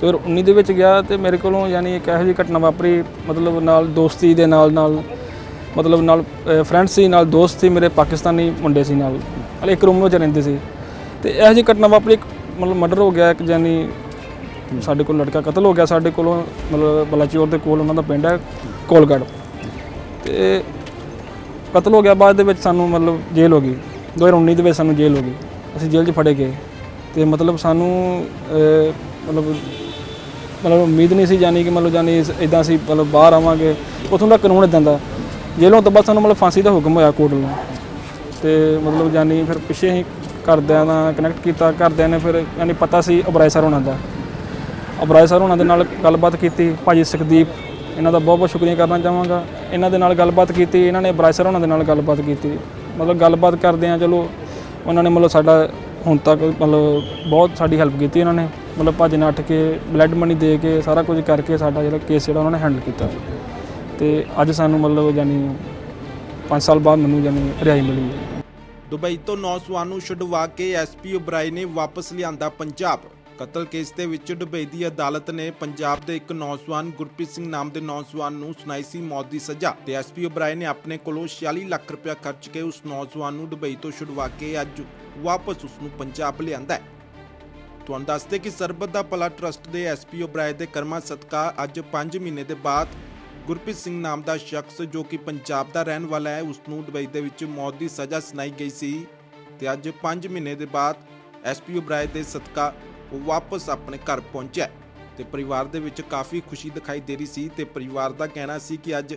ਫਿਰ 19 ਦੇ ਵਿੱਚ ਗਿਆ ਤੇ ਮੇਰੇ ਕੋਲੋਂ ਯਾਨੀ ਇੱਕ ਇਹੋ ਜਿਹੀ ਘਟਨਾ ਵਾਪਰੀ, ਮਤਲਬ ਨਾਲ ਦੋਸਤੀ ਦੇ ਨਾਲ ਨਾਲ, ਮਤਲਬ ਨਾਲ ਫਰੈਂਡ ਸੀ, ਨਾਲ ਦੋਸਤ ਸੀ, ਮੇਰੇ ਪਾਕਿਸਤਾਨੀ ਮੁੰਡੇ ਸੀ ਨਾਲ, ਹਲੇ ਇੱਕ ਰੂਮ ਵਿੱਚ ਰਹਿੰਦੇ ਸੀ। ਤੇ ਇਹੋ ਜਿਹੀ ਘਟਨਾ ਵਾਪਰੀ, ਇੱਕ ਮਤਲਬ ਮਰਡਰ ਹੋ ਗਿਆ, ਇੱਕ ਯਾਨੀ ਸਾਡੇ ਕੋਲ ਲੜਕਾ ਕਤਲ ਹੋ ਗਿਆ, ਸਾਡੇ ਕੋਲੋਂ ਮਤਲਬ ਬਲਾਚੌਰ ਦੇ ਕੋਲ ਉਹਨਾਂ ਦਾ ਪਿੰਡ ਹੈ, ਕੋਲਗੜ। ਤੇ ਕਤਲ ਹੋ ਗਿਆ, ਬਾਅਦ ਦੇ ਵਿੱਚ ਸਾਨੂੰ ਮਤਲਬ ਜੇਲ੍ਹ ਹੋ ਗਈ। 2019 ਦੇ ਵਿੱਚ ਸਾਨੂੰ ਜੇਲ੍ਹ ਹੋ ਗਈ। ਅਸੀਂ ਜੇਲ੍ਹ 'ਚ ਫੜੇ ਗਏ। ਤੇ ਮਤਲਬ ਸਾਨੂੰ ਮਤਲਬ ਮਤਲਬ ਉਮੀਦ ਨਹੀਂ ਸੀ ਜਾਨੀ ਕਿ ਮਤਲਬ ਜਾਨੀ ਇਦਾਂ ਅਸੀਂ ਮਤਲਬ ਬਾਹਰ ਆਵਾਂਗੇ। ਉਥੋਂ ਦਾ ਕਾਨੂੰਨ ਇਦਾਂ ਦਾ। ਜੇਲੋਂ ਤੋਂ ਬਾਅਦ ਸਾਨੂੰ ਮਤਲਬ ਫਾਂਸੀ ਦਾ ਹੁਕਮ ਹੋਇਆ ਕੋਰਟ ਨੂੰ ਤੇ ਮਤਲਬ ਜਾਨੀ ਫਿਰ ਪਿੱਛੇ ਹੀ ਘਰਦਿਆਂ ਨਾਲ ਕਨੈਕਟ ਕੀਤਾ। ਘਰਦਿਆਂ ਨੇ ਫਿਰ ਯਾਨੀ ਪਤਾ ਸੀ ਅਬਰਾਏ ਸਰ ਹੋਣਾ ਦਾ। ਅਬਰਾਏ ਸਰ ਹੋਣਾ ਦੇ ਨਾਲ ਗੱਲਬਾਤ ਕੀਤੀ। ਭਾਜੀ ਸੁਖਦੀਪ, ਇਹਨਾਂ ਦਾ ਬਹੁਤ ਬਹੁਤ ਸ਼ੁਕਰੀਆ ਕਰਨਾ ਚਾਹਾਂਗਾ। ਇਹਨਾਂ ਦੇ ਨਾਲ ਗੱਲਬਾਤ ਕੀਤੀ। ਇਹਨਾਂ ਨੇ ਅਬਰਾਏ ਸਰ ਹੋਣਾ ਦੇ ਨਾਲ ਗੱਲਬਾਤ ਕੀਤੀ। ਮਤਲਬ ਗੱਲਬਾਤ ਕਰਦੇ ਆ ਚਲੋ ਉਹਨਾਂ ਨੇ ਮਤਲਬ ਸਾਡਾ ਹੁਣ ਤੱਕ ਮਤਲਬ ਬਹੁਤ ਸਾਡੀ ਹੈਲਪ ਕੀਤੀ ਇਹਨਾਂ ਨੇ। ਮਤਲਬ ਭੱਜ ਨੱਠ ਕੇ ਬਲੱਡ ਮਨੀ ਦੇ ਕੇ ਸਾਰਾ ਕੁਝ ਕਰਕੇ ਸਾਡਾ ਜਿਹੜਾ ਕੇਸ ਜਿਹੜਾ ਉਹਨਾਂ ਨੇ ਹੈਂਡਲ ਕੀਤਾ। ਤੇ ਅੱਜ ਸਾਨੂੰ ਮਤਲਬ ਯਾਨੀ 5 ਸਾਲ ਬਾਅਦ ਮੈਨੂੰ ਯਾਨੀ ਰਿਹਾਈ ਮਿਲੀ ਹੈ। ਦੁਬਈ ਤੋਂ ਨੌਜਵਾਨ ਨੂੰ ਛੁਡਵਾ ਕੇ ਐਸਪੀ ਉਬਰਾਈ ਨੇ ਵਾਪਸ ਲਿਆਂਦਾ ਪੰਜਾਬ। ਕਤਲ ਕੇਸ ਦੇ ਵਿੱਚ ਦੁਬਈ ਦੀ ਅਦਾਲਤ ਨੇ ਪੰਜਾਬ ਦੇ ਇੱਕ ਨੌਜਵਾਨ ਗੁਰਪ੍ਰੀਤ ਸਿੰਘ ਨਾਮ ਦੇ ਨੌਜਵਾਨ ਨੂੰ ਸੁਣਾਈ ਸੀ ਮੌਤ ਦੀ ਸਜ਼ਾ ਤੇ ਐਸਪੀ ਓਬਰਾਏ ਨੇ ਆਪਣੇ ਕੋਲੋਂ 46 ਲੱਖ ਰੁਪਇਆ ਖਰਚ ਕੇ ਉਸ ਨੌਜਵਾਨ ਨੂੰ ਦੁਬਈ ਤੋਂ ਛੁਡਵਾ ਕੇ ਅੱਜ ਵਾਪਸ ਉਸ ਨੂੰ ਪੰਜਾਬ ਲਿਆਂਦਾ ਹੈ। ਤੁਹਾਨੂੰ ਦੱਸਦੇ ਕਿ ਸਰਬਤ ਦਾ ਭਲਾ ਟਰਸਟ ਦੇ ਐਸਪੀ ਉਬਰਾਏ ਦੇ ਕਰਮਾ ਸਦਕਾ ਅੱਜ 5 ਮਹੀਨੇ ਦੇ ਬਾਅਦ ਗੁਰਪ੍ਰੀਤ ਸਿੰਘ ਨਾਮ ਦਾ ਸ਼ਖਸ ਜੋ ਕਿ ਪੰਜਾਬ ਦਾ ਰਹਿਣ ਵਾਲਾ ਹੈ ਉਸ ਨੂੰ ਦੁਬਈ ਦੇ ਵਿੱਚ ਮੌਤ ਦੀ ਸਜ਼ਾ ਸੁਣਾਈ ਗਈ ਸੀ ਤੇ ਅੱਜ 5 ਮਹੀਨੇ ਦੇ ਬਾਅਦ ਐਸਪੀ ਉਬਰਾਏ ਦੇ ਸਦਕਾ ਉਹ ਵਾਪਸ ਆਪਣੇ ਘਰ ਪਹੁੰਚਿਆ ਹੈ। ਤੇ ਪਰਿਵਾਰ ਦੇ ਵਿੱਚ ਕਾਫੀ ਖੁਸ਼ੀ ਦਿਖਾਈ ਦੇ ਰਹੀ ਸੀ ਤੇ ਪਰਿਵਾਰ ਦਾ ਕਹਿਣਾ ਸੀ ਕਿ ਅੱਜ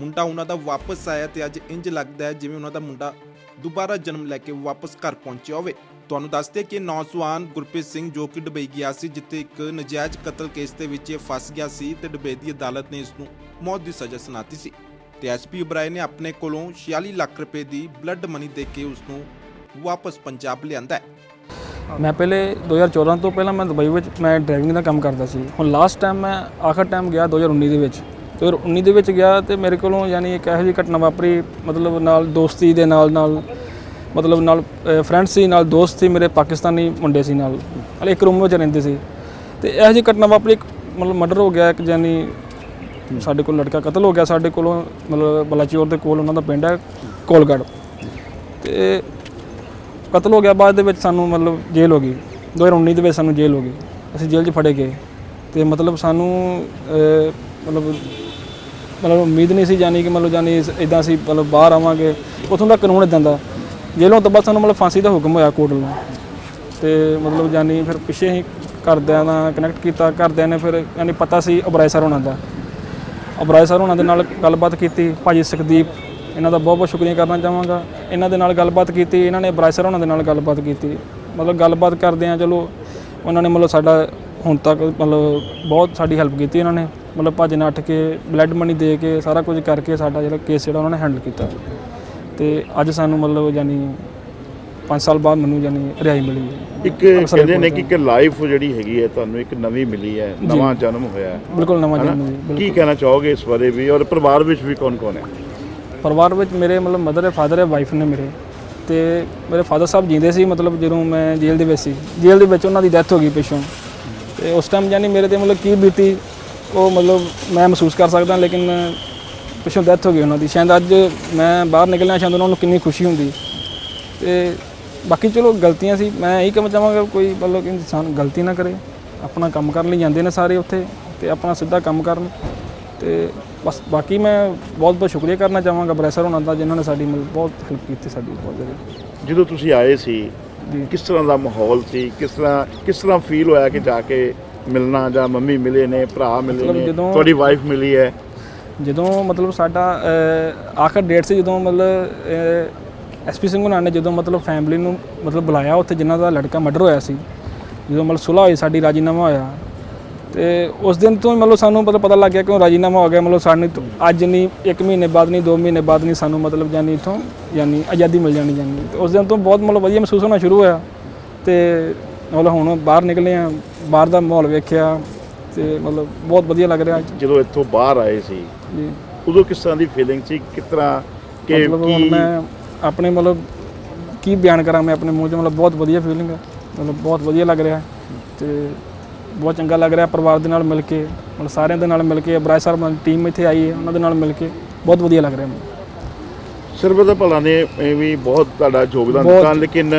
ਮੁੰਡਾ ਉਹਨਾਂ ਦਾ ਵਾਪਸ ਆਇਆ ਤੇ ਅੱਜ ਇੰਜ ਲੱਗਦਾ ਹੈ ਜਿਵੇਂ ਉਹਨਾਂ ਦਾ ਮੁੰਡਾ ਦੁਬਾਰਾ ਜਨਮ ਲੈ ਕੇ ਵਾਪਸ ਘਰ ਪਹੁੰਚਿਆ ਹੋਵੇ। ਤੁਹਾਨੂੰ ਦੱਸਦੇ ਕਿ ਨੌਜਵਾਨ ਗੁਰਪ੍ਰੀਤ ਸਿੰਘ ਜੋ ਕਿ ਡੁਬਈ ਗਿਆ ਸੀ, ਜਿੱਥੇ ਇੱਕ ਨਜਾਇਜ਼ ਕਤਲ ਕੇਸ ਦੇ ਵਿੱਚ ਫਸ ਗਿਆ ਸੀ ਤੇ ਦੁਬਈ ਦੀ ਅਦਾਲਤ ਨੇ ਇਸ ਨੂੰ ਮੌਤ ਦੀ ਸਜ਼ਾ ਸੁਣਾਤੀ ਸੀ। ਤੇ ਐਸਪੀ ਉਬਰਾਏ ਨੇ ਆਪਣੇ ਕੋਲੋਂ 46 ਲੱਖ ਰੁਪਏ ਦੀ ਬਲੱਡ ਮਨੀ ਦੇ ਕੇ ਉਸ ਨੂੰ ਵਾਪਸ ਪੰਜਾਬ ਲਿਆਂਦਾ ਹੈ। ਮੈਂ ਪਹਿਲੇ 2014 ਤੋਂ ਪਹਿਲਾਂ ਮੈਂ ਦੁਬਈ ਵਿੱਚ, ਮੈਂ ਡਰਾਈਵਿੰਗ ਦਾ ਕੰਮ ਕਰਦਾ ਸੀ। ਹੁਣ ਲਾਸਟ ਟਾਈਮ ਮੈਂ ਆਖਰ ਟਾਈਮ ਗਿਆ 2019 ਦੇ ਵਿੱਚ। 2019 ਦੇ ਵਿੱਚ ਗਿਆ ਤੇ ਮੇਰੇ ਕੋਲੋਂ ਯਾਨੀ ਇੱਕ ਇਹੋ ਜਿਹੀ ਘਟਨਾ ਵਾਪਰੀ, ਮਤਲਬ ਨਾਲ ਦੋਸਤੀ ਦੇ ਨਾਲ ਨਾਲ ਮਤਲਬ ਨਾਲ ਫਰੈਂਡ ਸੀ, ਨਾਲ ਦੋਸਤ ਸੀ, ਮੇਰੇ ਪਾਕਿਸਤਾਨੀ ਮੁੰਡੇ ਸੀ ਨਾਲ ਹਲੇ ਇੱਕ ਰੂਮ ਵਿੱਚ ਰਹਿੰਦੇ ਸੀ। ਤੇ ਇਹੋ ਜਿਹੀ ਘਟਨਾ ਵਾਪਰੀ, ਇੱਕ ਮਤਲਬ ਮਰਡਰ ਹੋ ਗਿਆ, ਇੱਕ ਯਾਨੀ ਸਾਡੇ ਕੋਲ ਲੜਕਾ ਕਤਲ ਹੋ ਗਿਆ, ਸਾਡੇ ਕੋਲੋਂ ਮਤਲਬ ਬਲਾਚੌਰ ਦੇ ਕੋਲ ਉਹਨਾਂ ਦਾ ਪਿੰਡ ਹੈ, ਕੋਲਗੜ। ਤੇ ਕਤਲ ਹੋ ਗਿਆ, ਬਾਅਦ ਦੇ ਵਿੱਚ ਸਾਨੂੰ ਮਤਲਬ ਜੇਲ੍ਹ ਹੋ ਗਈ। 2019 ਦੇ ਵਿੱਚ ਸਾਨੂੰ ਜੇਲ੍ਹ ਹੋ ਗਈ। ਅਸੀਂ ਜੇਲ੍ਹ 'ਚ ਫੜੇ ਗਏ। ਤੇ ਮਤਲਬ ਸਾਨੂੰ ਮਤਲਬ ਮਤਲਬ ਉਮੀਦ ਨਹੀਂ ਸੀ ਜਾਨੀ ਕਿ ਮਤਲਬ ਜਾਨੀ ਇਦਾਂ ਅਸੀਂ ਮਤਲਬ ਬਾਹਰ ਆਵਾਂਗੇ। ਉਥੋਂ ਦਾ ਕਾਨੂੰਨ ਇਦਾਂ ਦਾ। ਜੇਲੋਂ ਤੋਂ ਬਾਅਦ ਸਾਨੂੰ ਮਤਲਬ ਫਾਂਸੀ ਦਾ ਹੁਕਮ ਹੋਇਆ ਕੋਰਟ ਵੱਲੋਂ। ਤੇ ਮਤਲਬ ਜਾਨੀ ਫਿਰ ਪਿੱਛੇ ਹੀ ਘਰਦਿਆਂ ਨਾਲ ਕਨੈਕਟ ਕੀਤਾ। ਘਰਦਿਆਂ ਨੇ ਫਿਰ ਯਾਨੀ ਪਤਾ ਸੀ ਅਬਰਾਏ ਸਰ ਹੋਣਾ ਦਾ। ਅਬਰਾਏ ਸਰ ਹੋਣਾ ਦੇ ਨਾਲ ਗੱਲਬਾਤ ਕੀਤੀ। ਭਾਜੀ ਸੁਖਦੀਪ, ਇਹਨਾਂ ਦਾ ਬਹੁਤ ਬਹੁਤ ਸ਼ੁਕਰੀਆ ਕਰਨਾ ਚਾਹਾਂਗਾ। ਇਹਨਾਂ ਦੇ ਨਾਲ ਗੱਲਬਾਤ ਕੀਤੀ। ਇਹਨਾਂ ਨੇ ਅਬਰਾਏ ਸਰ ਹੋਣਾ ਦੇ ਨਾਲ ਗੱਲਬਾਤ ਕੀਤੀ। ਮਤਲਬ ਗੱਲਬਾਤ ਕਰਦਿਆਂ ਚਲੋ ਉਹਨਾਂ ਨੇ ਮਤਲਬ ਸਾਡਾ ਹੁਣ ਤੱਕ ਮਤਲਬ ਬਹੁਤ ਸਾਡੀ ਹੈਲਪ ਕੀਤੀ ਇਹਨਾਂ ਨੇ। ਮਤਲਬ ਭੱਜ ਨੱਠ ਕੇ ਬਲੱਡ ਮਨੀ ਦੇ ਕੇ ਸਾਰਾ ਕੁਝ ਕਰਕੇ ਸਾਡਾ ਜਿਹੜਾ ਕੇਸ ਜਿਹੜਾ ਉਹਨਾਂ ਨੇ ਹੈਂਡਲ ਕੀਤਾ। ਤੇ ਅੱਜ ਸਾਨੂੰ ਮਤਲਬ ਯਾਨੀ 5 ਸਾਲ ਬਾਅਦ ਮੈਨੂੰ ਯਾਨੀ ਰਿਹਾਈ ਮਿਲੀ ਹੈ। ਇੱਕ ਅਕਸਰ ਕਹਿੰਦੇ ਨੇ ਕਿ ਇੱਕ ਲਾਈਫ ਜਿਹੜੀ ਹੈਗੀ ਹੈ ਤੁਹਾਨੂੰ ਇੱਕ ਨਵੀਂ ਮਿਲੀ ਹੈ ਨਵਾਂ ਜਨਮ ਹੋਇਆ ਹੈ। ਬਿਲਕੁਲ ਨਵਾਂ ਹਨਾ? ਜਨਮ ਜੀ ਬਿਲਕੁਲ। ਕੀ ਕਹਿਣਾ ਚਾਹੋਗੇ ਇਸ ਬਾਰੇ ਵੀ? ਔਰ ਪਰਿਵਾਰ ਵਿੱਚ ਵੀ ਕੌਣ ਕੌਣ ਹੈ? ਪਰਿਵਾਰ ਵਿੱਚ ਮੇਰੇ ਮਤਲਬ ਮਦਰ ਹੈ ਫਾਦਰ ਹੈ ਵਾਈਫ ਨੇ ਮੇਰੇ। ਤੇ ਮੇਰੇ ਫਾਦਰ ਸਾਹਿਬ ਜੀਂਦੇ ਸੀ ਮਤਲਬ ਜਦੋਂ ਮੈਂ ਜੇਲ੍ਹ ਦੇ ਵਿੱਚ ਸੀ। ਜੇਲ੍ਹ ਦੇ ਵਿੱਚ ਉਹਨਾਂ ਦੀ ਡੈਥ ਹੋ ਗਈ ਪਿੱਛੋਂ। ਤੇ ਉਸ ਟਾਈਮ ਯਾਨੀ ਮੇਰੇ ਤੇ ਮਤਲਬ ਕੀ ਬੀਤੀ ਉਹ ਮਤਲਬ ਮੈਂ ਮਹਿਸੂਸ ਕਰ ਸਕਦਾ ਲੇਕਿਨ ਪਿੱਛੋਂ ਡੈਥ ਹੋ ਗਈ ਉਹਨਾਂ ਦੀ। ਸ਼ਾਇਦ ਅੱਜ ਮੈਂ ਬਾਹਰ ਨਿਕਲਿਆ ਸ਼ਾਇਦ ਉਹਨਾਂ ਨੂੰ ਕਿੰਨੀ ਖੁਸ਼ੀ ਹੁੰਦੀ। ਤੇ ਬਾਕੀ ਚਲੋ ਗਲਤੀਆਂ ਸੀ। ਮੈਂ ਇਹੀ ਕਹਿਣਾ ਚਾਹਾਂਗਾ ਕੋਈ ਮਤਲਬ ਕਿ ਇਨਸਾਨ ਗਲਤੀ ਨਾ ਕਰੇ ਆਪਣਾ ਕੰਮ ਕਰਨ ਲਈ ਜਾਂਦੇ ਨੇ ਸਾਰੇ ਉੱਥੇ ਤੇ ਆਪਣਾ ਸਿੱਧਾ ਕੰਮ ਕਰਨ। ਤੇ ਬਸ ਬਾਕੀ ਮੈਂ ਬਹੁਤ ਬਹੁਤ ਸ਼ੁਕਰੀਆ ਕਰਨਾ ਚਾਹਾਂਗਾ ਬਰੈਸਰ ਹੋਣਾ ਦਾ ਜਿਨ੍ਹਾਂ ਨੇ ਸਾਡੀ ਬਹੁਤ ਹੈਲਪ ਕੀਤੀ ਸਾਡੀ ਬਹੁਤ ਜ਼ਿਆਦਾ। ਜਦੋਂ ਤੁਸੀਂ ਆਏ ਸੀ ਕਿਸ ਤਰ੍ਹਾਂ ਦਾ ਮਾਹੌਲ ਸੀ? ਕਿਸ ਤਰ੍ਹਾਂ ਕਿਸ ਤਰ੍ਹਾਂ ਫੀਲ ਹੋਇਆ ਕਿ ਜਾ ਕੇ ਮਿਲਣਾ ਜਾਂ ਮੰਮੀ ਮਿਲੇ ਨੇ ਭਰਾ ਮਿਲੇ ਨੇ ਤੁਹਾਡੀ ਵਾਈਫ ਮਿਲੀ ਹੈ। ਜਦੋਂ ਮਤਲਬ ਸਾਡਾ ਆਖਰ ਡੇਟ ਸੀ ਜਦੋਂ ਮਤਲਬ ਐਸਪੀ ਸਿੰਘ ਹੁਣਾਂ ਨੇ ਜਦੋਂ ਮਤਲਬ ਫੈਮਿਲੀ ਨੂੰ ਮਤਲਬ ਬੁਲਾਇਆ ਉੱਥੇ ਜਿਨ੍ਹਾਂ ਦਾ ਲੜਕਾ ਮਰਡਰ ਹੋਇਆ ਸੀ ਜਦੋਂ ਮਤਲਬ ਸੁਲ੍ਹਾ ਹੋਈ ਸਾਡੀ ਰਾਜੀਨਾਮਾ ਹੋਇਆ ਤੇ ਉਸ ਦਿਨ ਤੋਂ ਮਤਲਬ ਸਾਨੂੰ ਮਤਲਬ ਪਤਾ ਲੱਗ ਗਿਆ ਕਿ ਉਹ ਰਾਜੀਨਾਮਾ ਹੋ ਗਿਆ ਮਤਲਬ ਸਾਨੂੰ ਅੱਜ ਨਹੀਂ 1 ਮਹੀਨੇ ਬਾਅਦ ਨਹੀਂ 2 ਮਹੀਨੇ ਬਾਅਦ ਨਹੀਂ ਸਾਨੂੰ ਮਤਲਬ ਜਾਨੀ ਇਥੋਂ ਯਾਨੀ ਆਜ਼ਾਦੀ ਮਿਲ ਜਾਣੀ ਜਾਨੀ। ਉਸ ਦਿਨ ਤੋਂ ਬਹੁਤ ਮਤਲਬ ਵਧੀਆ ਮਹਿਸੂਸ ਹੋਣਾ ਸ਼ੁਰੂ ਹੋਇਆ ਤੇ ਮਤਲਬ ਹੁਣ ਬਾਹਰ ਨਿਕਲੇ ਆ ਬਾਹਰ ਦਾ ਮਾਹੌਲ ਵੇਖਿਆ ਤੇ ਮਤਲਬ ਬਹੁਤ ਵਧੀਆ ਲੱਗ ਰਿਹਾ ਅੱਜ। ਜਦੋਂ ਇੱਥੋਂ ਬਾਹਰ ਆਏ ਸੀ ਜੀ। ਉਦੋਂ ਕਿਸ ਤਰ੍ਹਾਂ ਦੀ ਫੀਲਿੰਗ ਸੀ? ਕਿਸ ਤਰ੍ਹਾਂ ਕਿ ਮਤਲਬ ਹੁਣ ਕੀ ਮੈਂ ਆਪਣੇ ਮਤਲਬ ਕੀ ਬਿਆਨ ਕਰਾਂ ਮੈਂ ਆਪਣੇ ਮੂੰਹ 'ਚ? ਮਤਲਬ ਬਹੁਤ ਵਧੀਆ ਫੀਲਿੰਗ ਹੈ ਮਤਲਬ ਬਹੁਤ ਵਧੀਆ ਲੱਗ ਰਿਹਾ। ਹੈ ਤੇ ਬਹੁਤ ਚੰਗਾ ਲੱਗ ਰਿਹਾ ਪਰਿਵਾਰ ਦੇ ਨਾਲ ਮਿਲ ਕੇ ਮਤਲਬ ਸਾਰਿਆਂ ਦੇ ਨਾਲ ਮਿਲ ਕੇ ਬਰਾਜ ਸਾਹਿਬ ਦੀ ਟੀਮ ਇੱਥੇ ਆਈ ਹੈ ਉਹਨਾਂ ਦੇ ਨਾਲ ਮਿਲ ਕੇ ਬਹੁਤ ਵਧੀਆ ਲੱਗ ਰਿਹਾ ਮੈਨੂੰ। ਸਰਬਤ ਭਲਾ ਨੇ ਇਹ ਵੀ ਬਹੁਤ ਤੁਹਾਡਾ ਯੋਗਦਾਨ ਬਹੁਤ। ਦਿੱਤਾ ਲੇਕਿਨ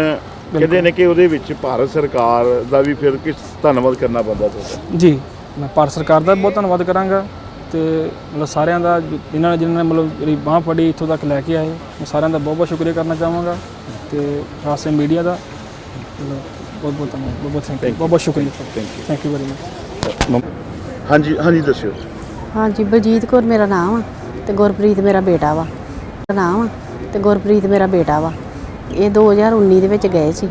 ਕਹਿੰਦੇ ਨੇ ਕਿ ਉਹਦੇ ਵਿੱਚ ਭਾਰਤ ਸਰਕਾਰ ਦਾ ਵੀ ਫਿਰ ਕਿਸ ਧੰਨਵਾਦ ਕਰਨਾ ਪੈਂਦਾ ਤੁਹਾਡਾ? ਜੀ ਮੈਂ ਭਾਰਤ ਸਰਕਾਰ ਦਾ ਬਹੁਤ ਧੰਨਵਾਦ ਕਰਾਂਗਾ ਤੇ ਮਤਲਬ ਸਾਰਿਆਂ ਦਾ ਜਿਨ੍ਹਾਂ ਨੇ ਜਿਨ੍ਹਾਂ ਨੇ ਮਤਲਬ ਮੇਰੀ ਬਾਹ ਫੜੀ ਇੱਥੋਂ ਤੱਕ ਲੈ ਕੇ ਆਏ ਮੈਂ ਸਾਰਿਆਂ ਦਾ ਬਹੁਤ ਬਹੁਤ ਸ਼ੁਕਰੀਆ ਕਰਨਾ ਚਾਹਾਂਗਾ ਤੇ ਖਾਸ ਮੀਡੀਆ ਦਾ ਬਹੁਤ ਬਹੁਤ ਧੰਨਵਾਦ ਬਹੁਤ ਬਹੁਤ ਥੈਂਕ ਯੂ ਬਹੁਤ ਬਹੁਤ ਸ਼ੁਕਰੀਆ। Thank you. Thank you very much ਹਾਂਜੀ ਹਾਂਜੀ ਦੱਸਿਓ। ਹਾਂਜੀ ਬਲਜੀਤ ਕੌਰ ਮੇਰਾ ਨਾਮ ਆ ਤੇ ਗੁਰਪ੍ਰੀਤ ਮੇਰਾ ਬੇਟਾ ਵਾ। ਨਾਮ ਆ ਤੇ ਗੁਰਪ੍ਰੀਤ ਮੇਰਾ ਬੇਟਾ ਵਾ। ਇਹ 2019 ਦੇ ਵਿੱਚ ਗਏ ਸੀ,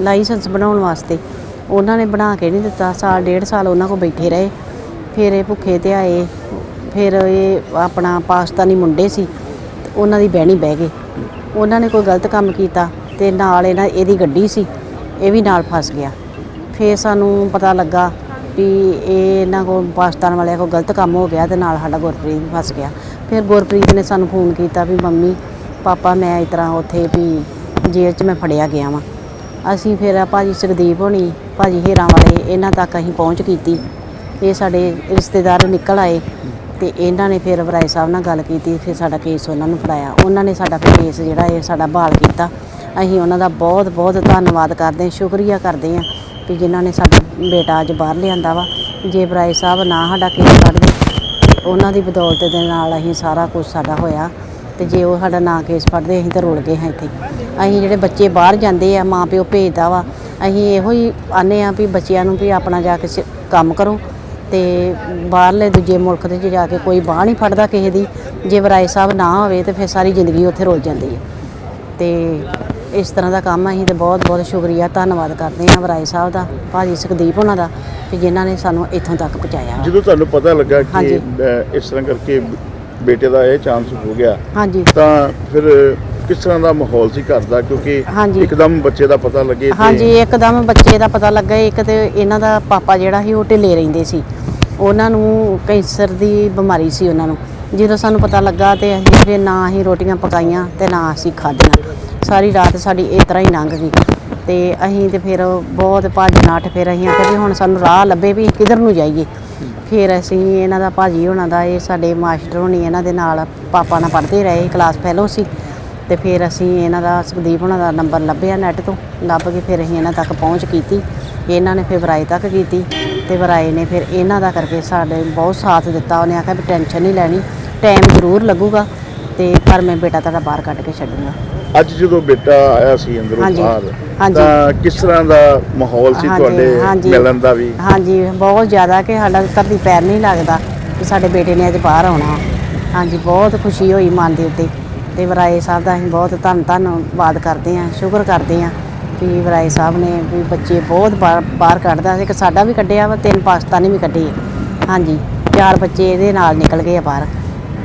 ਲਾਇਸੈਂਸ ਬਣਾਉਣ ਵਾਸਤੇ। ਉਹਨਾਂ ਨੇ ਬਣਾ ਕੇ ਨਹੀਂ ਦਿੱਤਾ, ਸਾਲ, ਡੇਢ ਸਾਲ ਉਹਨਾਂ ਕੋਲ ਬੈਠੇ ਰਹੇ। ਫਿਰ ਇਹ ਭੁੱਖੇ ਤੇ ਆਏ, ਫਿਰ ਇਹ ਆਪਣਾ ਪਾਕਿਸਤਾਨੀ ਮੁੰਡੇ ਸੀ, ਉਹਨਾਂ ਦੀ ਬਹਿਣੀ ਬਹਿ ਗਏ। ਉਹਨਾਂ ਨੇ ਕੋਈ ਗਲਤ ਕੰਮ ਕੀਤਾ ਤੇ ਨਾਲ ਇਹਨਾਂ, ਇਹਦੀ ਗੱਡੀ ਸੀ, ਇਹ ਵੀ ਨਾਲ ਫਸ ਗਿਆ। ਫਿਰ ਸਾਨੂੰ ਪਤਾ ਲੱਗਾ ਵੀ ਇਹ ਇਹਨਾਂ ਕੋਲ ਪਾਕਿਸਤਾਨ ਵਾਲਿਆਂ ਕੋਲ ਗਲਤ ਕੰਮ ਹੋ ਗਿਆ ਤੇ ਨਾਲ ਸਾਡਾ ਗੁਰਪ੍ਰੀਤ ਵੀ ਫਸ ਗਿਆ। ਫਿਰ ਗੁਰਪ੍ਰੀਤ ਨੇ ਸਾਨੂੰ ਫੋਨ ਕੀਤਾ ਵੀ ਮੰਮੀ, ਪਾਪਾ, ਮੈਂ ਇਸ ਤਰ੍ਹਾਂ ਉੱਥੇ ਵੀ ਜੇਲ੍ਹ 'ਚ ਮੈਂ ਫੜਿਆ ਗਿਆ ਵਾਂ। ਅਸੀਂ ਫਿਰ ਭਾਜੀ ਸੁਖਦੀਪ ਹੋਣੀ, ਭਾਜੀ ਹੀਰਾਂ ਵਾਲੇ, ਇਹਨਾਂ ਤੱਕ ਅਸੀਂ ਪਹੁੰਚ ਕੀਤੀ। ਇਹ ਸਾਡੇ ਰਿਸ਼ਤੇਦਾਰ ਨਿਕਲ ਆਏ ਤੇ ਇਹਨਾਂ ਨੇ ਫਿਰ ਵਰਾਏ ਸਾਹਿਬ ਨਾਲ ਗੱਲ ਕੀਤੀ, ਫਿਰ ਸਾਡਾ ਕੇਸ ਉਹਨਾਂ ਨੂੰ ਫੜਾਇਆ। ਉਹਨਾਂ ਨੇ ਸਾਡਾ ਫਿਰ ਕੇਸ ਜਿਹੜਾ ਇਹ ਸਾਡਾ ਬਹਾਲ ਕੀਤਾ। ਅਸੀਂ ਉਹਨਾਂ ਦਾ ਬਹੁਤ ਬਹੁਤ ਧੰਨਵਾਦ ਕਰਦੇ ਹਾਂ, ਸ਼ੁਕਰੀਆ ਕਰਦੇ ਹਾਂ ਕਿ ਜਿਨ੍ਹਾਂ ਨੇ ਸਾਡਾ ਬੇਟਾ ਅੱਜ ਬਾਹਰ ਲਿਆਂਦਾ ਵਾ। ਜੇ ਵਰਾਏ ਸਾਹਿਬ ਨਾ ਸਾਡਾ ਕੇਸ ਕੱਢਦੇ, ਉਹਨਾਂ ਦੀ ਬਦੌਲਤ ਦੇ ਨਾਲ ਅਸੀਂ ਸਾਰਾ ਕੁਝ ਸਾਡਾ ਹੋਇਆ। ਤੇ ਜੇ ਉਹ ਸਾਡਾ ਨਾ ਕੇਸ ਫੜਦੇ ਅਸੀਂ ਤਾਂ ਰੁਲ ਗਏ ਹਾਂ ਇੱਥੇ। ਅਸੀਂ ਜਿਹੜੇ ਬੱਚੇ ਬਾਹਰ ਜਾਂਦੇ ਆ ਮਾਂ ਪਿਓ ਭੇਜਦਾ ਵਾ ਅਸੀਂ ਇਹੋ ਹੀ ਆਨੇ ਆ ਵੀ ਬੱਚਿਆਂ ਨੂੰ ਵੀ ਆਪਣਾ ਜਾ ਕੇ ਕੰਮ ਕਰੋ ਤੇ ਬਾਹਰਲੇ ਦੂਜੇ ਮੁਲਕ ਦੇ ਜਾ ਕੇ ਕੋਈ ਬਾਹ ਨਹੀਂ ਫੜਦਾ ਕਿਸੇ ਦੀ ਜੇ ਵਰਾਏ ਸਾਹਿਬ ਨਾ ਹੋਵੇ ਤੇ ਫਿਰ ਸਾਰੀ ਜ਼ਿੰਦਗੀ ਉੱਥੇ ਰੁਲ ਜਾਂਦੀ ਹੈ ਤੇ ਇਸ ਤਰ੍ਹਾਂ ਦਾ ਕੰਮ ਅਸੀਂ ਤੇ ਬਹੁਤ ਬਹੁਤ ਸ਼ੁਕਰੀਆ ਧੰਨਵਾਦ ਕਰਦੇ ਹਾਂ ਵਰਾਏ ਸਾਹਿਬ ਦਾ ਭਾਜੀ ਸੁਖਦੀਪ ਉਹਨਾਂ ਦਾ ਕਿ ਜਿਨ੍ਹਾਂ ਨੇ ਸਾਨੂੰ ਇੱਥੋਂ ਤੱਕ ਪਹੁੰਚਾਇਆ। ਜਦੋਂ ਤੁਹਾਨੂੰ ਪਤਾ ਲੱਗਾ ਕਿ ਇਸ ਤਰ੍ਹਾਂ ਕਰਕੇ ਬੇਟੇ ਦਾ ਇਹ ਚਾਂਸ ਹੋ ਗਿਆ। ਹਾਂਜੀ। ਤਾਂ ਫਿਰ ਕਿਸ ਤਰ੍ਹਾਂ ਦਾ ਮਾਹੌਲ ਸੀ ਘਰ ਦਾ? ਕਿਉਂਕਿ ਹਾਂਜੀ। ਇੱਕਦਮ ਬੱਚੇ ਦਾ ਪਤਾ ਲੱਗੇ ਤੇ- ਹਾਂਜੀ ਇੱਕਦਮ ਬੱਚੇ ਦਾ ਪਤਾ ਲੱਗਾ। ਇੱਕ ਤੇ ਇਹਨਾਂ ਦਾ ਪਾਪਾ ਜਿਹੜਾ ਸੀ ਉਹ ਢਿੱਲੇ ਰਹਿੰਦੇ ਸੀ। ਉਹਨਾਂ ਨੂੰ ਕੈਂਸਰ ਦੀ ਬਿਮਾਰੀ ਸੀ ਉਹਨਾਂ ਨੂੰ। ਜਦੋਂ ਸਾਨੂੰ ਪਤਾ ਲੱਗਾ ਤੇ ਅਸੀਂ ਫਿਰ ਨਾ ਅਸੀਂ ਰੋਟੀਆਂ ਪਕਾਈਆਂ ਤੇ ਨਾ ਅਸੀਂ ਖਾਧੀਆਂ। ਸਾਰੀ ਰਾਤ ਸਾਡੀ ਇਸ ਤਰ੍ਹਾਂ ਹੀ ਲੰਘ ਗਈ। ਤੇ ਅਸੀਂ ਤੇ ਫਿਰ ਬਹੁਤ ਭੱਜ ਨਾਟ ਫਿਰ ਅਸੀਂ ਆਖਿਆ ਵੀ ਹੁਣ ਸਾਨੂੰ ਰਾਹ ਲੱਭੇ ਵੀ ਕਿੱਧਰ ਨੂੰ ਜਾਈਏ। ਫਿਰ ਅਸੀਂ ਇਹਨਾਂ ਦਾ ਭਾਜੀ ਹੋਣਾ ਦਾ, ਇਹ ਸਾਡੇ ਮਾਸਟਰ ਹੋਣੀ ਇਹਨਾਂ ਦੇ ਨਾਲ, ਪਾਪਾ ਨਾਲ ਪੜ੍ਹਦੇ ਰਹੇ ਕਲਾਸ ਫੈਲੋ ਸੀ। ਤੇ ਫਿਰ ਅਸੀਂ ਇਹਨਾਂ ਦਾ, ਸੁਖਦੀਪ ਉਹਨਾਂ ਦਾ ਨੰਬਰ ਲੱਭਿਆ ਨੈੱਟ ਤੋਂ, ਲੱਭ ਕੇ ਫਿਰ ਅਸੀਂ ਇਹਨਾਂ ਤੱਕ ਪਹੁੰਚ ਕੀਤੀ। ਇਹਨਾਂ ਨੇ ਫਿਰ ਵਰਾਏ ਤੱਕ ਕੀਤੀ ਤੇ ਵਰਾਏ ਨੇ ਫਿਰ ਇਹਨਾਂ ਦਾ ਕਰਕੇ ਸਾਡੇ ਬਹੁਤ ਸਾਥ ਦਿੱਤਾ। ਉਹਨੇ ਆਖਿਆ ਵੀ ਟੈਨਸ਼ਨ ਨਹੀਂ ਲੈਣੀ ਟਾਈਮ ਜ਼ਰੂਰ ਲੱਗੂਗਾ। ਤੇ ਪਰ ਮੈਂ ਬੇਟਾ ਤੁਹਾਡਾ ਬਾਹਰ ਕੱਢ ਕੇ ਛੱਡੂੰਗਾ ਅੱਜ ਜਦੋਂ ਬੇਟਾ ਆਇਆ ਸੀ ਅੰਦਰੋਂ ਹਾਂਜੀ, ਬਾਹਰ ਹਾਂਜੀ। ਤਾਂ ਕਿਸ ਤਰ੍ਹਾਂ ਦਾ ਮਾਹੌਲ ਸੀ ਹਾਂਜੀ, ਤੁਹਾਡੇ ਹਾਂਜੀ। ਮਿਲਣ ਦਾ ਵੀ ਹਾਂਜੀ ਬਹੁਤ ਜ਼ਿਆਦਾ ਕਿ ਸਾਡਾ ਧਰਤੀ ਪੈਰ ਨਹੀਂ ਲੱਗਦਾ ਕਿ ਸਾਡੇ ਬੇਟੇ ਨੇ ਅੱਜ ਬਾਹਰ ਆਉਣਾ ਹਾਂਜੀ ਬਹੁਤ ਖੁਸ਼ੀ ਹੋਈ ਮਨ ਦੇ ਉੱਤੇ ਤੇ ਵਰਾਏ ਸਾਹਿਬ ਦਾ ਅਸੀਂ ਬਹੁਤ ਧੰਨ ਧੰਨਵਾਦ ਕਰਦੇ ਹਾਂ ਸ਼ੁਕਰ ਕਰਦੇ ਹਾਂ ਕਿ ਵਰਾਏ ਸਾਹਿਬ ਨੇ ਵੀ ਬੱਚੇ ਬਹੁਤ ਬਾਹਰ ਬਾਹਰ ਕੱਢਦਾ ਇੱਕ ਸਾਡਾ ਵੀ ਕੱਢਿਆ ਵਾ ਤਿੰਨ ਪਾਕਿਸਤਾਨੀ ਵੀ ਕੱਢੇ ਆ। ਹਾਂਜੀ ਚਾਰ ਬੱਚੇ ਇਹਦੇ ਨਾਲ ਨਿਕਲ ਗਏ ਆ ਬਾਹਰ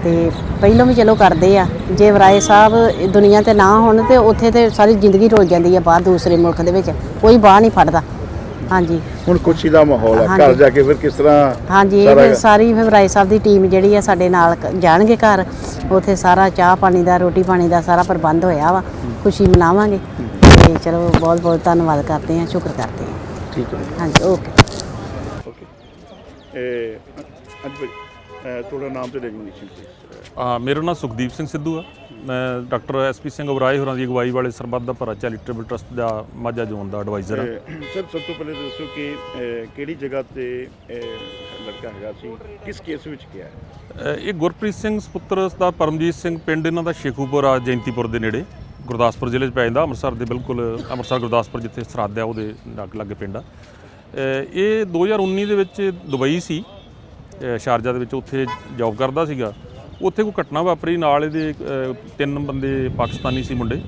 ਤੇ ਪਹਿਲੋਂ ਵੀ ਚਲੋ ਕਰਦੇ ਆ। ਜੇ ਵਰਾਏ ਸਾਹਿਬ ਦੁਨੀਆ ਤੇ ਨਾ ਹੋਣ ਤੇ ਉੱਥੇ ਤੇ ਸਾਰੀ ਜ਼ਿੰਦਗੀ ਰੁਲ ਜਾਂਦੀ ਆ ਬਾਹਰ ਦੂਸਰੇ ਮੁਲਕ ਦੇ ਵਿੱਚ। ਕੋਈ ਬਾਹ ਨਹੀਂ ਫੜਦਾ। ਹਾਂਜੀ। ਹੁਣ ਖੁਸ਼ੀ ਦਾ ਮਾਹੌਲ ਹੈ ਘਰ। ਜਾ ਕੇ ਫਿਰ ਕਿਸ ਤਰ੍ਹਾਂ ਹਾਂਜੀ ਇਹ ਸਾਰਾ- ਫਿਰ ਵਰਾਏ ਸਾਹਿਬ ਦੀ ਟੀਮ ਜਿਹੜੀ ਆ ਸਾਡੇ ਨਾਲ ਜਾਣਗੇ ਘਰ। ਉੱਥੇ ਸਾਰਾ ਚਾਹ ਪਾਣੀ ਦਾ ਰੋਟੀ ਪਾਣੀ ਦਾ ਸਾਰਾ ਪ੍ਰਬੰਧ ਹੋਇਆ ਵਾ। ਖੁਸ਼ੀ ਮਨਾਵਾਂਗੇ। ਤੇ ਚਲੋ ਬਹੁਤ ਬਹੁਤ ਧੰਨਵਾਦ ਕਰਦੇ ਹਾਂ ਸ਼ੁਕਰ ਕਰਦੇ ਹਾਂ ਠੀਕ ਹੈ। ਹਾਂਜੀ ਓਕੇ। ਓਕੇ। ਇਹ ਤੁਹਾਡਾ ਨਾਮ ਤੇ ਡੈਗਨੇਸ਼ਨ ਪਲੀਜ਼ ਹਾਂ ਮੇਰਾ ਨਾਮ ਸੁਖਦੀਪ ਸਿੰਘ ਸਿੱਧੂ ਆ। ਮੈਂ ਡਾਕਟਰ ਐਸਪੀ ਸਿੰਘ ਉਬਰਾਏ ਹੋਰਾਂ ਦੀ ਅਗਵਾਈ ਵਾਲੇ ਸਰਬੱਤ ਦਾ ਭਲਾ ਚੈਰੀਟੇਬਲ ਟਰਸਟ ਦਾ ਮਾਝਾ ਜ਼ੋਨ ਦਾ ਐਡਵਾਈਜ਼ਰ ਆ। ਸਰ ਸਭ ਤੋਂ ਪਹਿਲੇ ਦੱਸੋ ਕਿ ਕਿਹੜੀ ਜਗ੍ਹਾ ਤੇ ਲੜਕਾ ਹੈਗਾ ਸੀ? ਕਿਸ ਕੇਸ ਵਿੱਚ ਗਿਆ ਹੈ? ਇਹ ਗੁਰਪ੍ਰੀਤ ਸਿੰਘ ਸੁਪੁੱਤਰ ਦਾ ਪਰਮਜੀਤ ਸਿੰਘ ਪਿੰਡ ਇਹਨਾਂ ਦਾ ਸ਼ੇਖੂਪੁਰ ਆ ਜੈਂਤੀਪੁਰ ਦੇ ਨੇੜੇ। ਗੁਰਦਾਸਪੁਰ ਜ਼ਿਲ੍ਹੇ 'ਚ ਪੈ ਜਾਂਦਾ। ਅੰਮ੍ਰਿਤਸਰ ਦੇ ਬਿਲਕੁਲ ਅੰਮ੍ਰਿਤਸਰ ਗੁਰਦਾਸਪੁਰ ਜਿੱਥੇ ਸਰਹੱਦ ਆ ਉਹਦੇ ਲਾਗੇ ਲਾਗੇ ਪਿੰਡ ਆ। ਇਹ 2019 ਦੇ ਵਿੱਚ ਦੁਬਈ ਸੀ। ਸ਼ਾਰਜਾ ਦੇ ਵਿੱਚ ਉੱਥੇ ਜੌਬ ਕਰਦਾ ਸੀਗਾ। ਉੱਥੇ ਕੋਈ ਘਟਨਾ ਵਾਪਰੀ, ਨਾਲ ਇਹਦੇ ਤਿੰਨ ਬੰਦੇ ਪਾਕਿਸਤਾਨੀ ਸੀ ਮੁੰਡੇ।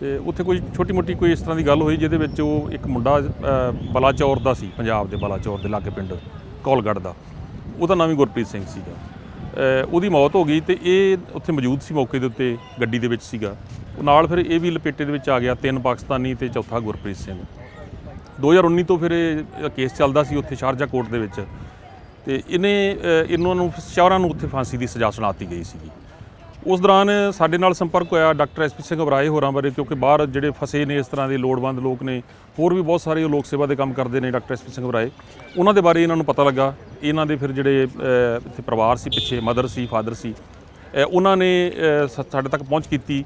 ਤੇ ਉੱਥੇ ਕੋਈ ਛੋਟੀ ਮੋਟੀ ਕੋਈ ਇਸ ਤਰ੍ਹਾਂ ਦੀ ਗੱਲ ਹੋਈ ਜਿਹਦੇ ਵਿੱਚ ਉਹ ਇੱਕ ਮੁੰਡਾ ਬਲਾਚੌਰ ਦਾ ਸੀ, ਪੰਜਾਬ ਦੇ ਬਲਾਚੌਰ ਦੇ ਲਾਗੇ ਪਿੰਡ, ਕੋਲਗੜ੍ਹ ਦਾ। ਉਹਦਾ ਨਾਮ ਹੀ ਗੁਰਪ੍ਰੀਤ ਸਿੰਘ ਸੀਗਾ। ਉਹਦੀ ਮੌਤ ਹੋ ਗਈ ਤੇ ਇਹ ਉੱਥੇ ਮੌਜੂਦ ਸੀ ਮੌਕੇ ਦੇ ਉੱਤੇ, ਗੱਡੀ ਦੇ ਵਿੱਚ ਸੀਗਾ। ਉਹ ਨਾਲ ਫਿਰ ਇਹ ਵੀ ਲਪੇਟੇ ਦੇ ਵਿੱਚ ਆ ਗਿਆ, ਤਿੰਨ ਪਾਕਿਸਤਾਨੀ ਤੇ ਚੌਥਾ ਗੁਰਪ੍ਰੀਤ ਸਿੰਘ। 2019 ਤੋਂ ਫਿਰ ਇਹ ਕੇਸ ਚੱਲਦਾ ਸੀ ਉੱਥੇ ਸ਼ਾਰਜਾ ਕੋਰਟ ਦੇ ਵਿੱਚ। ਤੇ ਇਹਨੇ ਇਹਨਾਂ ਨੂੰ ਸ਼ੌਹਰਾਂ ਨੂੰ ਉੱਥੇ ਫਾਂਸੀ ਦੀ ਸਜ਼ਾ ਸੁਣਾਤੀ ਗਈ ਸੀਗੀ। ਉਸ ਦੌਰਾਨ ਸਾਡੇ ਨਾਲ ਸੰਪਰਕ ਹੋਇਆ ਡਾਕਟਰ ਐਸਪੀ ਸਿੰਘ ਅਬਰਾਏ ਹੋਰਾਂ ਬਾਰੇ ਕਿਉਂਕਿ ਬਾਹਰ ਜਿਹੜੇ ਫਸੇ ਨੇ ਇਸ ਤਰ੍ਹਾਂ ਦੇ ਲੋੜਵੰਦ ਲੋਕ ਨੇ ਹੋਰ ਵੀ ਬਹੁਤ ਸਾਰੇ ਲੋਕ ਸੇਵਾ ਦੇ ਕੰਮ ਕਰਦੇ ਨੇ ਡਾਕਟਰ ਐਸਪੀ ਸਿੰਘ ਅਬਰਾਏ। ਉਹਨਾਂ ਦੇ ਬਾਰੇ ਇਹਨਾਂ ਨੂੰ ਪਤਾ ਲੱਗਾ। ਇਹਨਾਂ ਦੇ ਫਿਰ ਜਿਹੜੇ ਇੱਥੇ ਪਰਿਵਾਰ ਸੀ ਪਿੱਛੇ ਮਦਰ ਸੀ ਫਾਦਰ ਸੀ ਉਹਨਾਂ ਨੇ ਅ, ਸਾਡੇ ਤੱਕ ਪਹੁੰਚ ਕੀਤੀ।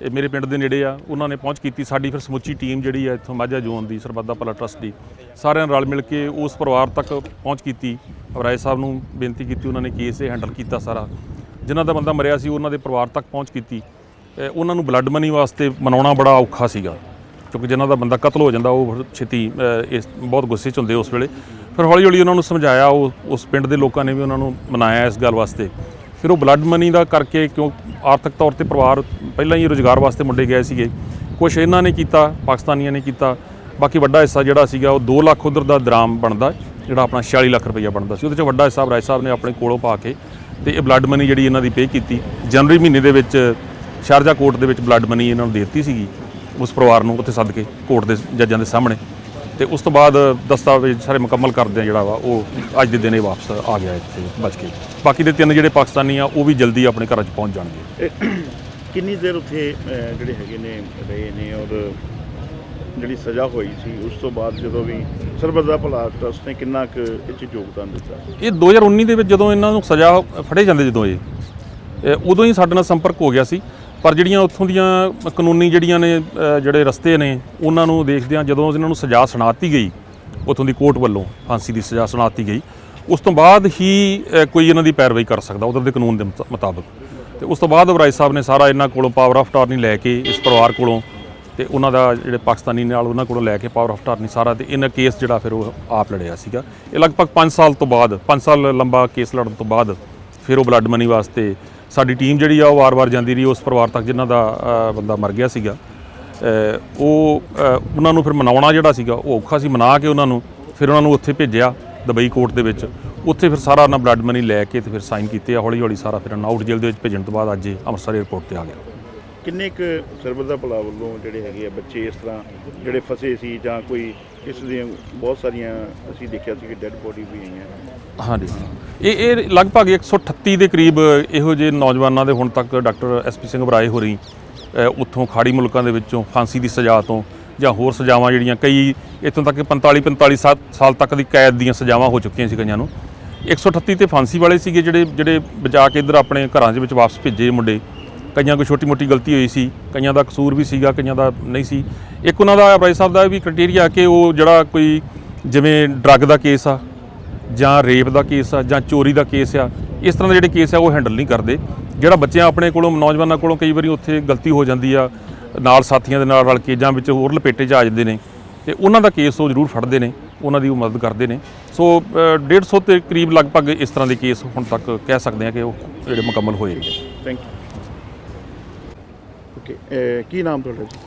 ਇਹ ਮੇਰੇ ਪਿੰਡ ਦੇ ਨੇੜੇ ਆ, ਉਹਨਾਂ ਨੇ ਪਹੁੰਚ ਕੀਤੀ ਸਾਡੀ ਫਿਰ ਸਮੁੱਚੀ ਟੀਮ ਜਿਹੜੀ ਆ ਇੱਥੋਂ ਮਾਝਾ ਜ਼ੋਨ ਦੀ, ਸਰਬੱਦਾ ਭਲਾ ਟਰਸਟ ਦੀ। ਸਾਰਿਆਂ ਨੇ ਰਲ ਮਿਲ ਕੇ ਉਸ ਪਰਿਵਾਰ ਤੱਕ ਪਹੁੰਚ ਕੀਤੀ। ਰਾਏ ਸਾਹਿਬ ਨੂੰ ਬੇਨਤੀ ਕੀਤੀ, ਉਹਨਾਂ ਨੇ ਕੇਸ ਇਹ ਹੈਂਡਲ ਕੀਤਾ ਸਾਰਾ। ਜਿਨ੍ਹਾਂ ਦਾ ਬੰਦਾ ਮਰਿਆ ਸੀ, ਉਹਨਾਂ ਦੇ ਪਰਿਵਾਰ ਤੱਕ ਪਹੁੰਚ ਕੀਤੀ। ਉਹਨਾਂ ਨੂੰ ਬਲੱਡ ਮਨੀ ਵਾਸਤੇ ਮਨਾਉਣਾ ਬੜਾ ਔਖਾ ਸੀਗਾ, ਕਿਉਂਕਿ ਜਿਨ੍ਹਾਂ ਦਾ ਬੰਦਾ ਕਤਲ ਹੋ ਜਾਂਦਾ, ਉਹ ਛੇਤੀ ਇਸ, ਬਹੁਤ ਗੁੱਸੇ 'ਚ ਹੁੰਦੇ ਉਸ ਵੇਲੇ। ਫਿਰ ਹੌਲੀ ਹੌਲੀ ਉਹਨਾਂ ਨੂੰ ਸਮਝਾਇਆ, ਉਹ, ਉਸ ਪਿੰਡ ਦੇ ਲੋਕਾਂ ਨੇ ਵੀ ਉਹਨਾਂ ਨੂੰ ਮਨਾਇਆ ਇਸ ਗੱਲ ਵਾਸਤੇ। ਫਿਰ ਉਹ ਬਲੱਡ ਮਨੀ ਦਾ ਕਰਕੇ ਕਿਉਂ ਆਰਥਿਕ ਤੌਰ ਤੇ ਪਰਿਵਾਰ ਪਹਿਲਾਂ ਹੀ ਰੋਜ਼ਗਾਰ ਵਾਸਤੇ ਮੁੰਡੇ ਗਏ ਸੀਗੇ। ਕੁਝ ਇਹਨਾਂ ਨੇ ਕੀਤਾ, ਪਾਕਿਸਤਾਨੀਆਂ ਨੇ ਕੀਤਾ। ਬਾਕੀ ਵੱਡਾ ਹਿੱਸਾ ਜਿਹੜਾ ਸੀਗਾ ਉਹ 2 ਲੱਖ ਉਧਰ ਦਾ ਦਰਾਮ ਬਣਦਾ, ਜਿਹੜਾ ਆਪਣਾ 46 ਲੱਖ ਰੁਪਈਆ ਬਣਦਾ ਸੀ। ਉਹਦੇ 'ਚ ਵੱਡਾ ਹਿੱਸਾ ਰਾਏ ਸਾਹਿਬ ਨੇ ਆਪਣੇ ਕੋਲੋਂ ਪਾ ਕੇ ਤੇ ਇਹ ਬਲੱਡ ਮਨੀ ਜਿਹੜੀ ਇਹਨਾਂ ਦੀ ਪੇ ਕੀਤੀ। ਜਨਵਰੀ ਮਹੀਨੇ ਦੇ ਵਿੱਚ ਸ਼ਾਰਜਾ ਕੋਰਟ ਦੇ ਵਿੱਚ ਬਲੱਡ ਮਨੀ ਇਹਨਾਂ ਨੂੰ ਦੇ ਦਿੱਤੀ ਸੀਗੀ, ਉਸ ਪਰਿਵਾਰ ਨੂੰ ਉੱਥੇ ਸੱਦ ਕੇ ਕੋਰਟ ਦੇ ਜੱਜਾਂ ਦੇ ਸਾਹਮਣੇ। ਤੇ ਉਸ ਤੋਂ ਬਾਅਦ ਦਸਤਾਵੇਜ਼ ਸਾਰੇ ਮੁਕੰਮਲ ਕਰਦੇ ਆ ਜਿਹੜਾ ਵਾ ਉਹ ਅੱਜ ਦੇ ਦਿਨ ਵਾਪਸ ਆ ਗਿਆ ਇੱਥੇ ਬਚ ਕੇ। ਬਾਕੀ ਦੇ ਤਿੰਨ ਜਿਹੜੇ ਪਾਕਿਸਤਾਨੀ ਆ ਉਹ ਵੀ ਜਲਦੀ ਆਪਣੇ ਘਰਾਂ 'ਚ ਪਹੁੰਚ ਜਾਣਗੇ। ਕਿੰਨੀ ਦੇਰ ਉੱਥੇ ਜਿਹੜੇ ਹੈਗੇ ਨੇ ਰਹੇ ਨੇ ਔਰ ਜਿਹੜੀ ਸਜ਼ਾ ਹੋਈ ਸੀ ਉਸ ਤੋਂ ਬਾਅਦ ਜਦੋਂ ਵੀ ਸਰਬੱਤ ਦਾ ਭਲਾ ਟਰਸਟ ਨੇ ਕਿੰਨਾ ਕੁ ਇਹ 'ਚ ਯੋਗਦਾਨ ਦਿੱਤਾ? ਇਹ 2019 ਦੇ ਵਿੱਚ ਜਦੋਂ ਇਹਨਾਂ ਨੂੰ ਸਜ਼ਾ ਫੜੇ ਜਾਂਦੇ ਜਦੋਂ ਇਹ ਉਦੋਂ ਹੀ ਸਾਡੇ ਨਾਲ ਸੰਪਰਕ ਹੋ ਗਿਆ ਸੀ। ਪਰ ਜਿਹੜੀਆਂ ਉੱਥੋਂ ਦੀਆਂ ਕਾਨੂੰਨੀ ਜਿਹੜੀਆਂ ਨੇ ਜਿਹੜੇ ਰਸਤੇ ਨੇ, ਉਹਨਾਂ ਨੂੰ ਦੇਖਦਿਆਂ ਜਦੋਂ ਇਹਨਾਂ ਨੂੰ ਸਜ਼ਾ ਸੁਣਾਤੀ ਗਈ, ਉੱਥੋਂ ਦੀ ਕੋਰਟ ਵੱਲੋਂ ਫਾਂਸੀ ਦੀ ਸਜ਼ਾ ਸੁਣਾਤੀ ਗਈ, ਉਸ ਤੋਂ ਬਾਅਦ ਹੀ ਕੋਈ ਇਹਨਾਂ ਦੀ ਪੈਰਵਾਈ ਕਰ ਸਕਦਾ, ਉਧਰ ਦੇ ਕਾਨੂੰਨ ਦੇ ਮੁਤਾ- ਮੁਤਾਬਕ। ਤੇ ਉਸ ਤੋਂ ਬਾਅਦ ਵਰਾਈ ਸਾਹਿਬ ਨੇ ਸਾਰਾ ਇਹਨਾਂ ਕੋਲੋਂ ਪਾਵਰ ਆਫ ਟਾਰਨੀ ਲੈ ਕੇ, ਇਸ ਪਰਿਵਾਰ ਕੋਲੋਂ, ਤੇ ਉਹਨਾਂ ਦਾ ਜਿਹੜੇ ਪਾਕਿਸਤਾਨੀ ਨਾਲ ਉਹਨਾਂ ਕੋਲੋਂ ਲੈ ਕੇ ਪਾਵਰ ਆਫ ਟਾਰਨੀ ਸਾਰਾ, ਤੇ ਇਹਨਾਂ ਕੇਸ ਜਿਹੜਾ ਫਿਰ ਉਹ ਆਪ ਲੜਿਆ ਸੀਗਾ। ਇਹ ਲਗਭਗ 5 ਸਾਲ ਤੋਂ ਬਾਅਦ 5 ਸਾਲ ਲੰਬਾ ਕੇਸ ਲੜਨ ਤੋਂ ਬਾਅਦ, ਫਿਰ ਉਹ ਬਲੱਡ ਮਨੀ ਵਾਸਤੇ ਸਾਡੀ ਟੀਮ ਜਿਹੜੀ ਆ ਉਹ ਵਾਰ-ਵਾਰ ਜਾਂਦੀ ਰਹੀ, ਉਸ ਪਰਿਵਾਰ ਤੱਕ ਜਿਨ੍ਹਾਂ ਦਾ ਬੰਦਾ ਮਰ ਗਿਆ ਸੀਗਾ। ਉਹ ਉਹਨਾਂ ਨੂੰ ਫਿਰ ਮਨਾਉਣਾ ਜਿਹੜਾ ਸੀਗਾ, ਉਹ ਔਖਾ ਸੀ, ਮਨਾ ਕੇ ਉਹਨਾਂ ਨੂੰ, ਫਿਰ ਉਹਨਾਂ ਨੂੰ ਉੱਥੇ ਭੇਜਿਆ ਦੁਬਈ ਕੋਰਟ ਦੇ ਵਿੱਚ। ਉੱਥੇ ਫਿਰ ਸਾਰਾ ਉਹਨਾਂ ਬਲੱਡ ਮਨੀ ਲੈ ਕੇ ਤੇ ਫਿਰ ਸਾਈਨ ਕੀਤੇ ਆ ਹੌਲੀ ਹੌਲੀ ਸਾਰਾ ਫਿਰ ਆਊਟ ਜੇਲ੍ਹ ਦੇ ਵਿੱਚ ਭੇਜਣ ਤੋਂ ਬਾਅਦ ਅੱਜ ਅੰਮ੍ਰਿਤਸਰ ਏਅਰਪੋਰਟ ਤੇ ਆ ਗਿਆ। ਕਿੰਨੇ ਕੁ ਸਰਬੱਤ ਦਾ ਭਲਾ ਵੱਲੋਂ ਜਿਹੜੇ ਹੈਗੇ ਆ ਬੱਚੇ ਇਸ ਤਰ੍ਹਾਂ ਜਿਹੜੇ ਫਸੇ ਸੀ ਜਾਂ ਕੋਈ ਇਸ ਦੀਆਂ ਬਹੁਤ ਸਾਰੀਆਂ ਅਸੀਂ ਦੇਖਿਆ ਸੀ ਕਿ ਡੈੱਡ ਬੋਡੀ ਵੀ ਆਈਆਂ। ਹਾਂਜੀ। ਇਹ ਇਹ ਲਗਭਗ 138 ਦੇ ਕਰੀਬ ਇਹੋ ਜਿਹੇ ਨੌਜਵਾਨਾਂ ਦੇ ਹੁਣ ਤੱਕ ਡਾਕਟਰ ਐਸਪੀ ਸਿੰਘ ਬਰਾਏ ਹੋ ਰਹੀ ਉੱਥੋਂ ਖਾੜੀ ਮੁਲਕਾਂ ਦੇ ਵਿੱਚੋਂ ਫਾਂਸੀ ਦੀ ਸਜ਼ਾ ਤੋਂ ਜਾਂ ਹੋਰ ਸਜ਼ਾਵਾਂ ਜਿਹੜੀਆਂ ਕਈ ਇੱਥੋਂ ਤੱਕ ਕਿ 45 45 ਸਾਲ ਤੱਕ ਦੀ ਕੈਦ ਦੀਆਂ ਸਜ਼ਾਵਾਂ ਹੋ ਚੁੱਕੀਆਂ ਸੀ ਕਈਆਂ ਨੂੰ। 138 ਤੇ ਫਾਂਸੀ ਵਾਲੇ ਸੀਗੇ ਜਿਹੜੇ ਜਿਹੜੇ ਬਚਾ ਕੇ ਇੱਧਰ ਆਪਣੇ ਘਰਾਂ ਦੇ ਵਿੱਚ ਵਾਪਸ ਭੇਜੇ ਮੁੰਡੇ। ਕਈਆਂ ਕੋਈ ਛੋਟੀ ਮੋਟੀ ਗਲਤੀ ਹੋਈ ਸੀ ਕਈਆਂ ਦਾ ਕਸੂਰ ਵੀ ਸੀਗਾ ਕਈਆਂ ਦਾ ਨਹੀਂ ਸੀ। ਇੱਕ ਉਹਨਾਂ ਦਾ ਭਾਈ ਸਾਹਿਬ ਦਾ ਇਹ ਵੀ ਕ੍ਰਾਈਟੇਰੀਆ ਕਿ ਉਹ ਜਿਹੜਾ ਕੋਈ ਜਿਵੇਂ ਡਰੱਗ ਦਾ ਕੇਸ ਆ ਜਾਂ ਰੇਪ ਦਾ ਕੇਸ ਆ ਜਾਂ ਚੋਰੀ ਦਾ ਕੇਸ ਆ ਇਸ ਤਰ੍ਹਾਂ ਦੇ ਜਿਹੜੇ ਕੇਸ ਆ ਉਹ ਹੈਂਡਲ ਨਹੀਂ ਕਰਦੇ। ਜਿਹੜਾ ਬੱਚਿਆਂ ਆਪਣੇ ਕੋਲੋਂ ਨੌਜਵਾਨਾਂ ਕੋਲੋਂ ਕਈ ਵਾਰੀ ਉੱਥੇ ਗਲਤੀ ਹੋ ਜਾਂਦੀ ਆ ਨਾਲ ਸਾਥੀਆਂ ਦੇ ਨਾਲ ਰਲ ਕੇ ਜਾਂ ਵਿੱਚ ਹੋਰ ਲਪੇਟੇ 'ਚ ਆ ਜਾਂਦੇ ਨੇ ਤੇ ਉਹਨਾਂ ਦਾ ਕੇਸ ਉਹ ਜ਼ਰੂਰ ਫੜਦੇ ਨੇ ਉਹਨਾਂ ਦੀ ਉਹ ਮਦਦ ਕਰਦੇ ਨੇ। ਸੋ ਅ, 150 ਤੇ ਕਰੀਬ ਲਗਭਗ ਇਸ ਤਰ੍ਹਾਂ ਦੇ ਕੇਸ ਹੁਣ ਤੱਕ ਕਹਿ ਸਕਦੇ ਆ ਕਿ ਉਹ ਜਿਹੜੇ ਮੁਕੰਮਲ ਹੋਏ ਨੇ। ਥੈਂਕ ਯੂ ਓਕੇ ਕੀ ਨਾਮ ਤੁਹਾਡਾ ਜੀ?